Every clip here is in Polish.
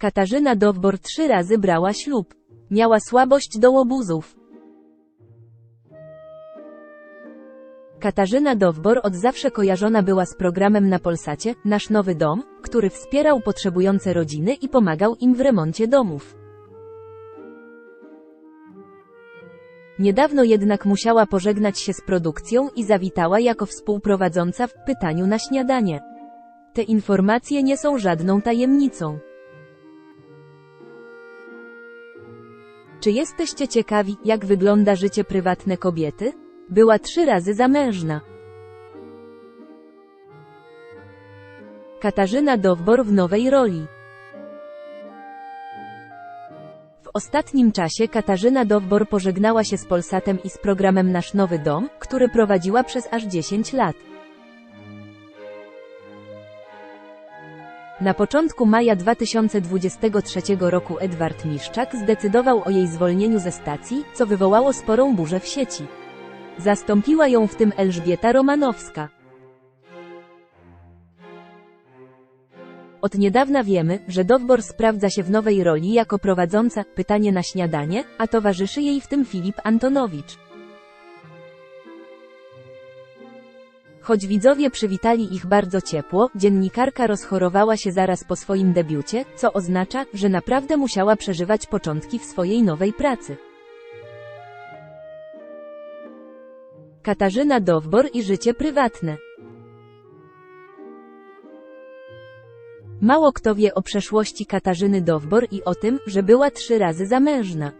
Katarzyna Dowbor trzy razy brała ślub. Miała słabość do łobuzów. Katarzyna Dowbor od zawsze kojarzona była z programem na Polsacie Nasz Nowy Dom, który wspierał potrzebujące rodziny i pomagał im w remoncie domów. Niedawno jednak musiała pożegnać się z produkcją i zawitała jako współprowadząca w pytaniu na śniadanie. Te informacje nie są żadną tajemnicą. Czy jesteście ciekawi, jak wygląda życie prywatne kobiety? Była trzy razy zamężna. Katarzyna Dowbor w nowej roli. W ostatnim czasie Katarzyna Dowbor pożegnała się z Polsatem i z programem Nasz Nowy Dom, który prowadziła przez aż 10 lat. Na początku maja 2023 roku Edward Miszczak zdecydował o jej zwolnieniu ze stacji, co wywołało sporą burzę w sieci. Zastąpiła ją w tym Elżbieta Romanowska. Od niedawna wiemy, że Dowbor sprawdza się w nowej roli jako prowadząca pytanie na śniadanie, a towarzyszy jej w tym Filip Antonowicz. Choć widzowie przywitali ich bardzo ciepło, dziennikarka rozchorowała się zaraz po swoim debiucie, co oznacza, że naprawdę musiała przeżywać początki w swojej nowej pracy. Katarzyna Dowbor i życie prywatne. Mało kto wie o przeszłości Katarzyny Dowbor i o tym, że była trzy razy zamężna.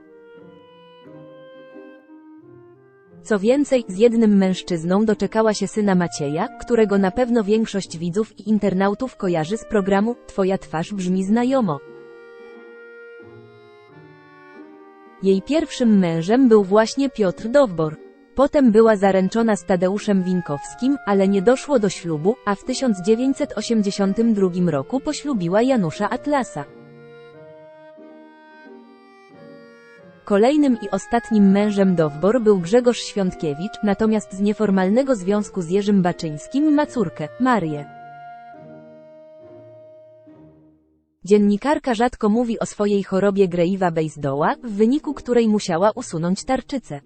Co więcej, z jednym mężczyzną doczekała się syna Macieja, którego na pewno większość widzów i internautów kojarzy z programu Twoja twarz brzmi znajomo. Jej pierwszym mężem był właśnie Piotr Dowbor. Potem była zaręczona z Tadeuszem Winkowskim, ale nie doszło do ślubu, a w 1982 roku poślubiła Janusza Atlasa. Kolejnym i ostatnim mężem Dowbor był Grzegorz Świątkiewicz, natomiast z nieformalnego związku z Jerzym Baczyńskim ma córkę, Marię. Dziennikarka rzadko mówi o swojej chorobie Greiva Beisdoła, w wyniku której musiała usunąć tarczycę.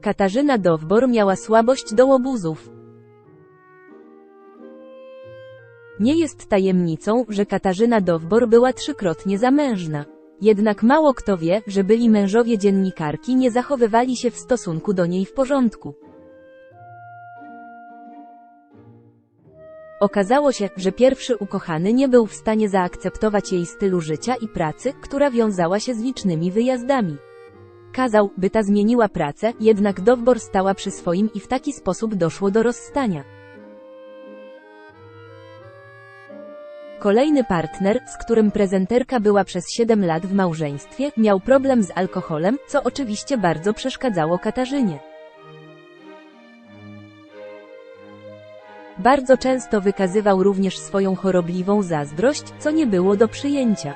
Katarzyna Dowbor miała słabość do łobuzów. Nie jest tajemnicą, że Katarzyna Dowbor była trzykrotnie zamężna. Jednak mało kto wie, że byli mężowie dziennikarki nie zachowywali się w stosunku do niej w porządku. Okazało się, że pierwszy ukochany nie był w stanie zaakceptować jej stylu życia i pracy, która wiązała się z licznymi wyjazdami. Kazał, by ta zmieniła pracę, jednak Dowbor stała przy swoim i w taki sposób doszło do rozstania. Kolejny partner, z którym prezenterka była przez 7 lat w małżeństwie, miał problem z alkoholem, co oczywiście bardzo przeszkadzało Katarzynie. Bardzo często wykazywał również swoją chorobliwą zazdrość, co nie było do przyjęcia.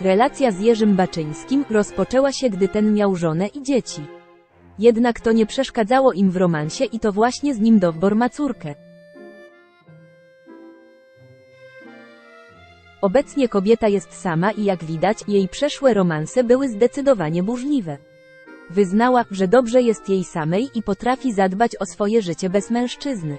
Relacja z Jerzym Baczyńskim rozpoczęła się, gdy ten miał żonę i dzieci. Jednak to nie przeszkadzało im w romansie i to właśnie z nim Dowbor ma córkę. Obecnie kobieta jest sama i jak widać, jej przeszłe romanse były zdecydowanie burzliwe. Wyznała, że dobrze jest jej samej i potrafi zadbać o swoje życie bez mężczyzny.